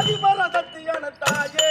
ஆதிபர சக்தியான தாயே.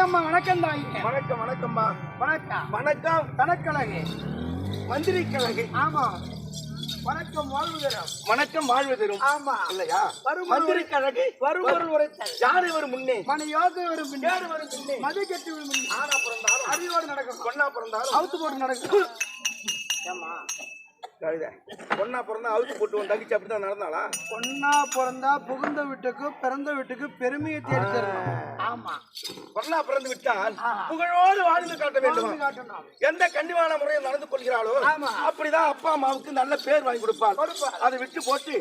வாங்கம்மா வணக்கம் தாங்க வணக்கம் வணக்கம்மா. வணக்கம். வணக்கம். கணக்கழகு மந்திரி கழகை ஆமா. வணக்கம் வாழ்வுகிறோம் வணக்கம் வாழ்வு தரும். ஆமா. இல்லையா? வரும் மந்திரி கழகை வருபொருள் உரைத்தல். யார் இவர் முன்னே? மன யோக வரும் பின்னே யார் வரும் முன்னே? மது கட்டி வரும் பின்னே ஆனா பிறந்தாலும் அறிவோடு நடக்கும் பொண்ணா பிறந்தாலும். அவுத்து போட்டு நடக்கும் ஏம்மா? கழுதை. பொண்ணா பிறந்தா அவுத்து போட்டு உன் தங்கச்சி அப்படிதான் நடந்தாளா? பொண்ணா பிறந்தா புகுந்த வீட்டுக்கு பிறந்த வீட்டுக்கு பெருமையை தேடி தரணும். ஆமா. பொண்ணா பிறந்து விட்டால் புகழோடு வாழ்ந்து காட்ட வேண்டும். காட்டணும். எந்த கண்டிவான முறையில் நடந்து கொள்கிறாளோ ஆமா. அப்படிதான் அப்பா அம்மாவுக்கு நல்ல பேர் வாங்கி கொடுப்பாள். அதை விட்டு போட்டு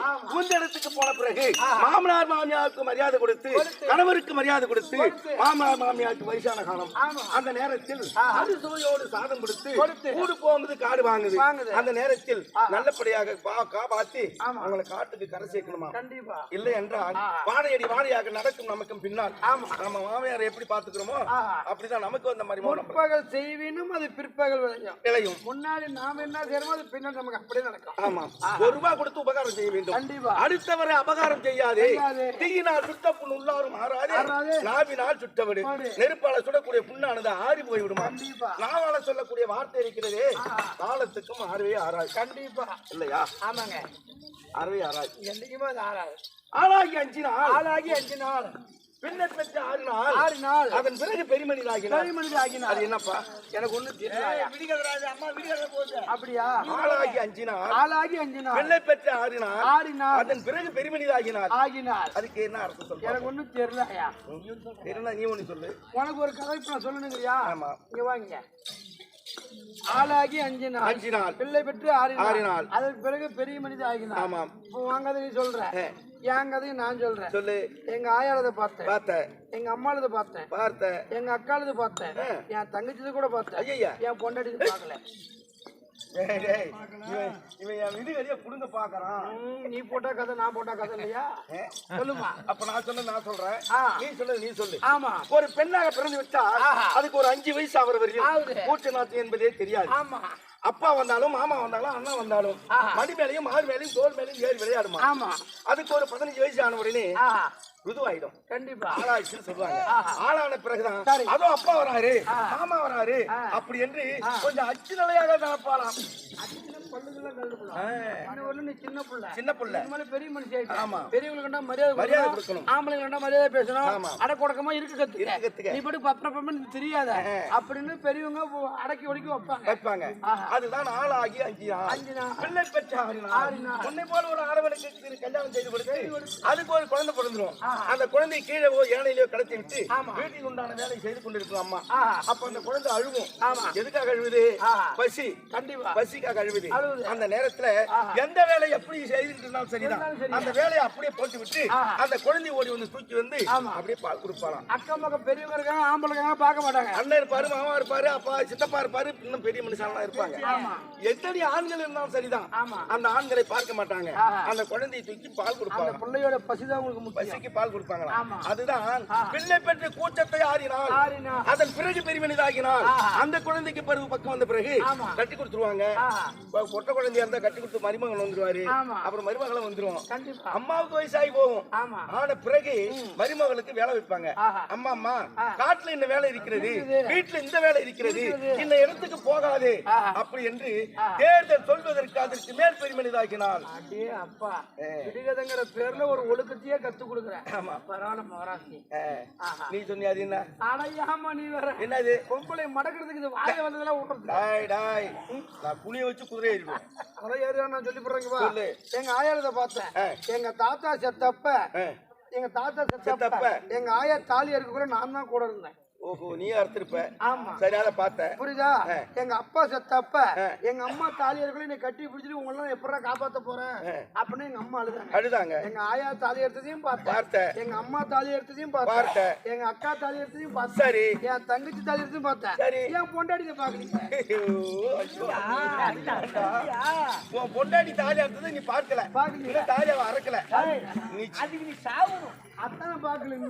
இடத்துக்கு போன பிறகு மாமனார் மாமியாருக்கு மரியாதை கொடுத்து கணவருக்கு மரியாதை கொடுத்து மாமனார் மாமியாருக்கு வயசான காலம். ஆமா. அந்த நேரத்தில் அது சுவையோடு சாதம் கொடுத்து. கூடு போகுது காடு வாங்குது. வாங்குது. அந்த நேரத்தில் நல்லபடியாக காப்பாத்தி அவங்களை காட்டுக்கு கரை சேர்க்கணுமா? கண்டிப்பா. இல்லை என்றால் வாழையடி வாழையாக நடக்கும் நமக்கும் பின்னால். நம்ம மாமியாரை எப்படி பாத்துக்கிறோமோ அப்படிதான் நமக்கு அந்த மாதிரி முற்பகல் செய்வினும் அது பிற்பகல் விளையும். விளையும். முன்னாடி நாம என்ன செய்யறோமோ அது பின்னாடி நமக்கு அப்படியே நடக்கும். ஆமா. ஒரு ரூபாய் கொடுத்து உபகாரம் செய்ய வேண்டும். கண்டிப்பா. அடுத்தவரை அபகாரம் செய்யாதே. தீயினால் சுட்ட புண் உள்ளாரும் ஆறாதே. நாவினால் சுட்டவிடு. நெருப்பால சுடக்கூடிய புண்ணானது ஆறி போய் விடுமா கண்டிப்பா. நாவால சொல்லக்கூடிய வார்த்தை இருக்கிறதே. காலத்துக்கும் ஆறவே ஆறாது. கண்டிப்பா. இல்லையா? ஆமாங்க. அறவே ஆறாது என்னைக்குமே அது ஆறாது? ஆளாகி அஞ்சு நாள். ஆளாகி அஞ்சு நாள். பின்ன பெற்ற ஆறு நாள். ஆறு நாள். அதன் பிறகு பெருமனிதாகினார் மனித ஆகினார் அது என்னப்பா? எனக்கு ஒண்ணு தெரியல அம்மா விடுகதை போகுது. அப்படியா? ஆளாகி அஞ்சு நாள். ஆளாகி அஞ்சு நாள். வெள்ளை பெற்ற ஆறு நாள். ஆறு நாள். அதன் பிறகு பெருமனிதாகினார் ஆகினார். அதுக்கு என்ன அர்த்தம் சொல்ற எனக்கு ஒண்ணும் தெரியலையா தெரியல நீ ஒண்ணு சொல்லு. உனக்கு ஒரு கதை இப்ப நான் சொல்லணுங்கிறியா? ஆமா. இங்க வாங்க. ஆளாகி அஞ்சு நாள் அஞ்சு நாள் பிள்ளை பெற்று ஆறு ஆறு நாள். அதற்கு பிறகு பெரிய மனித ஆகினார் ஆமாம். இப்போ உன் கதை நீ சொல்ற. என் கதையும் நான் சொல்றேன். சொல்லு. எங்க ஆயாளதை பார்த்தேன். பார்த்த எங்க அம்மாளதை பார்த்தேன். பார்த்த எங்க அக்காளது பார்த்தேன். என் தங்கச்சிது கூட பார்த்தேன். என் பொண்டாட்டிது பார்க்கல. புடுங்க பாக்குறான் நீ போட்டா கதை நான் போட்டா கதை இல்லையா? சொல்லுமா. அப்ப நான் சொன்ன நான் சொல்றேன். நீ சொல்லு நீ சொல்லு. ஆமா. ஒரு பெண்ணாக பிறந்து விட்டா அதுக்கு ஒரு அஞ்சு வயசு ஆகிற. வரையும் கூச்ச நாத்து என்பதே தெரியாது. ஆமா. அப்பா வந்தாலும் மாமா வந்தாலும் அண்ணா வந்தாலும் மடி மேலையும் மாறு மேலையும் தோல் மேலையும் ஏறி விளையாடுமா? ஆமா. அதுக்கு ஒரு பதினஞ்சு வயசு ஆன உடனே ருதுவாயிடும். கண்டிப்பா. ஆளாச்சுன்னு சொல்லுவாங்க. ஆளான பிறகுதான். அதோ அப்பா வராரு மாமா வராரு அப்படி என்று கொஞ்சம் அச்சு நிலையாக நடப்பாளாம் சின்ன புள்ள. பெரிய மனுஷி ஆயிட்ட. ஆமா. பெரியவங்களுக்கு மரியாதை மரியாதை கொடுக்கணும். ஆம்பளைங்களுக்கு மரியாதை பேசணும். அடக்கொடக்கமா இருக்க கத்துக்க. நீ படி பப்பரப்பன்னு தெரியாத. அப்படின்னு பெரியவங்க அடக்கி ஒடுக்கி வைப்பாங்க. வைப்பாங்க. அதுதான் ஆளாகி அஞ்சு நாள் அஞ்சு நாள். பிள்ளை பெற்ற ஆறு நாள் ஆறு நாள். உன்னை போல ஒரு ஆடவனுக்கு கல்யாணம் செய்து கொடுத்து அதுக்கு ஒரு குழந்தை பிறந்துரும். அந்த குழந்தை கீழே ஓ ஏனையிலோ கடத்தி விட்டு வீட்டுக்கு உண்டான வேலையை செய்து கொண்டிருக்கும் அம்மா. அப்ப அந்த குழந்தை அழுவும் ஆமா. எதுக்காக அழுவுது ஆஹா. பசி கண்டிப்பா பசிக்காக அழுவுது அழுவுது. அந்த நேரத்துல எந்த வேலையை எப்படி செய்துட்டு இருந்தாலும் சரிதான். அந்த வேலையை அப்படியே போட்டு விட்டு. அந்த குழந்தை ஓடி வந்து தூக்கி வந்து. அப்படியே பால் கொடுப்பாளாம் அக்கம் பக்கம் பெரியவங்க இருக்காங்க ஆம்பளை இருக்காங்க பார்க்க மாட்டாங்க அண்ணன் இருப்பாரு மாமா இருப்பாரு அப்பா சித்தப்பா இருப்பாரு இன்னும் பெரிய மனுஷன்லாம் இருப்பாங்க. எத்தனை ஆண்கள் இருந்தாலும் சரிதான். அந்த ஆண்களை பார்க்க மாட்டாங்க. அந்த குழந்தையை தூக்கி பால் கொடுப்பாங்க பிள்ளையோட பசிதான் உங்களுக்கு பசிக்கு பால் கொடுப்பாங்களா. அதுதான் பிள்ளை பெற்ற கூச்சத்தை ஆறினால். அதன் பிறகு பெருமனிதாகினால். அந்த குழந்தைக்கு பருவ பக்கம் வந்த பிறகு. கட்டி கொடுத்துருவாங்க. பொட்டை குழந்தையா இருந்தா கட்டி கொடுத்து மருமகன் வந்துருவாரு. அப்புறம் மருமகளும் வந்துரும். அம்மாவுக்கு வயசாகி போகும். ஆன பிறகு மருமகளுக்கு வேலை வைப்பாங்க. அம்மா அம்மா காட்டுல இந்த வேலை இருக்கிறது. வீட்டுல இந்த வேலை இருக்கிறது. இந்த இடத்துக்கு போகாது. அப்படி என்று தேர்தல் சொல்வதற்கு அதற்கு விடுகதைங்கிற பேர்ல ஒரு ஒழுக்கத்தையே கத்து கொடுக்குறேன். ஆமா. பரவாயில்ல மகராசி. நீ சொன்னியா அது என்ன அடையாம நீ வேற என்னது பொம்பளை மடக்கிறதுக்கு இது வாய வந்ததெல்லாம் விடுறது டாய் டாய் நான் புளிய வச்சு குதிரை ஏறிடுவேன் நான் சொல்லி போடுறேங்க வா. எங்க ஆயாரத பார்த்தேன். எங்க தாத்தா செத்தப்ப. எங்க தாத்தா செத்தப்ப. எங்க ஆயா தாலி கூட நான் தான் கூட இருந்தேன் ஓஹோ நீ அறுத்திருப்ப. ஆமா. சரி அதை பார்த்தேன் புரியுதா. எங்க அப்பா செத்தப்ப. எங்க அம்மா தாலி எடுக்கல நீ கட்டி பிடிச்சிட்டு உங்களெல்லாம் எப்படா காப்பாத்த போறேன்? அப்படின்னு எங்க அம்மா அழுதாங்க. அழுதாங்க. எங்க ஆயா தாலி எடுத்ததையும் பார்த்தேன் எங்க அம்மா தாலி எடுத்ததையும் பார்த்தேன். எங்க அக்கா தாலி எடுத்ததையும் பார்த்தேன் சரி. என் தங்கச்சி தாலி எடுத்ததையும் பார்த்தேன் சரி. என் பொண்டாடியை பாக்கலீங்க. உன் பொண்டாட்டி தாலி அறுத்ததை நீ பார்க்கல. இன்னும் தாலி அவன் அறுக்கல. நீ அதுக்கு நீ சாகணும். அத்தான பாக்கலீங்க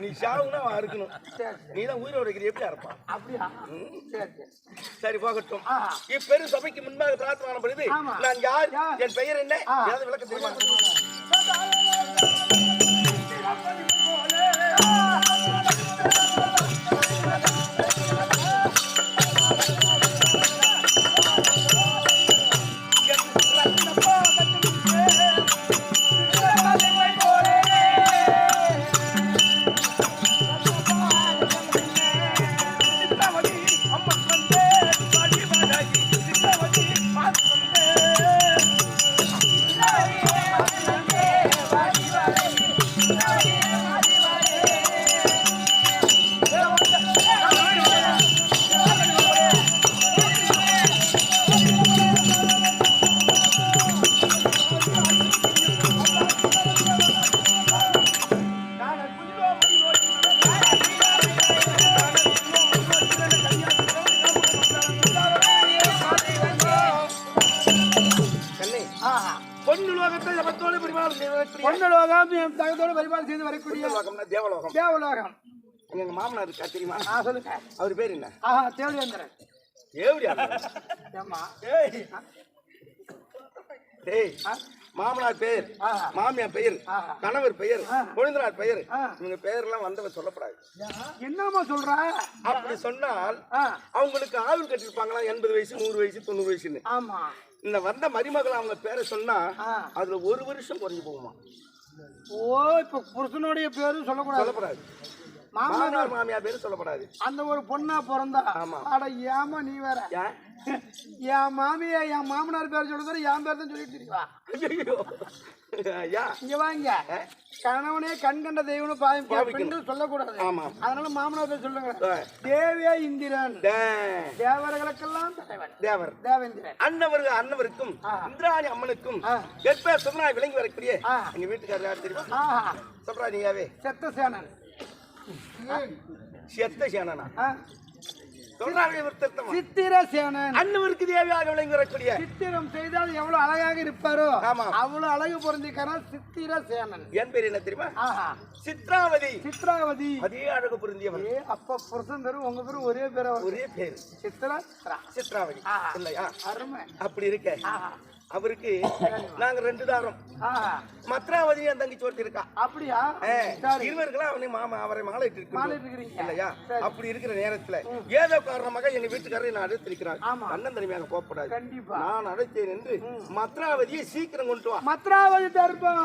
நீ சாவுனா அவன் அறுக்கணும். நீ தான் உயிரோட இருக்கிற எப்படி அறுப்பான்? அப்படியா? சரி சரி. போகட்டும். இப்பெரும் சபைக்கு முன்பாக பிரார்த்தனை ஆமா. நான் யார்? என் பெயர் என்ன. ஏதாவது விளக்கம் தெரியுமா? தேவலோகம். தேவலோகம். எங்க மாமனார் இருக்கா தெரியுமா? ஆ சொல்லுங்க. அவர் பேர் என்ன? ஆஹா தேவதேந்திரன் தேவடியா? ஏமா ஏய் டேய் மாமனார் பெயர். மாமியார் பெயர். கணவர் பெயர் கொழுந்தனார் பெயர். இவங்க பெயர்லாம் வந்தவ சொல்லப்படாது. என்னம்மா சொல்ற? அப்படி சொன்னால் அவங்களுக்கு ஆயுள் கட்டிருப்பாங்களா எண்பது வயசு நூறு வயசு தொண்ணூறு வயசுன்னு. ஆமா. இந்த வந்த மருமகள் அவங்க பேரை சொன்னா. அதுல ஒரு வருஷம் குறைஞ்சு போகுமா? ஓ இப்ப புருஷனுடைய பேரும் சொல்லக்கூடாது. சொல்லப்படாது மாமனார் மாமியார் பேரு சொல்லப்படாது. அந்த ஒரு பொண்ணா பிறந்தா? ஆமா. அட ஏமா நீ வேற? என் மாமியா என் மாமனார் பேர் சொல்றது என் பேர் தான் சொல்லிட்டு இருக்கா இங்க வாங்க. கணவனே கண் கண்ட தெய்வம்னு பாவிக்கணும். பெண்கள் சொல்லக்கூடாது. அதனால மாமனார் பேர் சொல்லுங்க. தேவியா இந்திரன். தேவர்களுக்கெல்லாம் தேவர். தேவேந்திரன். அன்னவருக்கு அன்னவருக்கும் இந்திராணி அம்மனுக்கும். கற்ப சுதனாய் விளங்கி வரக்கூடிய. எங்க வீட்டுக்காரர் யார் தெரியுமா? சொல்றா நீயாவே செத்த சேனன் செத்த சேனனா சித்திர சேனன் அன்னவருக்கு தேவையாக விளங்கி வரக்கூடிய சித்திரம் செய்தால் எவ்வளவு அழகாக இருப்பாரோ. அவ்வளவு அழகு பொருந்திக்கான சித்திர சேனன் என் பேர் என்ன தெரியுமா? சித்ராவதி. சித்ராவதி. அதே அழகு பொருந்தியவர் அப்ப புருஷன் பேரும் உங்க பேரும் ஒரே பேரா ஒரே பேர். சித்ரா சித்ரா. சித்ராவதி. இல்லையா அருமை. அப்படி இருக்க. அவருக்கு நாங்க ரெண்டு தாரம். மத்ராவதி என் தங்கச்சி ஒருத்தி இருக்கா. அப்படியா? இருவர்களா அவனை மாமா அவரை மாலை இருக்கிறீங்க இல்லையா? அப்படி இருக்கிற நேரத்துல ஏதோ காரணமாக எங்க வீட்டுக்காரரை நான் அழைத்து இருக்கிறார் அண்ணன் தனிமையாக போகப்படாது நான் அழைத்தேன் என்று மத்ராவதியை சீக்கிரம் கொண்டு வா. மத்ராவதி தர்ப்பம்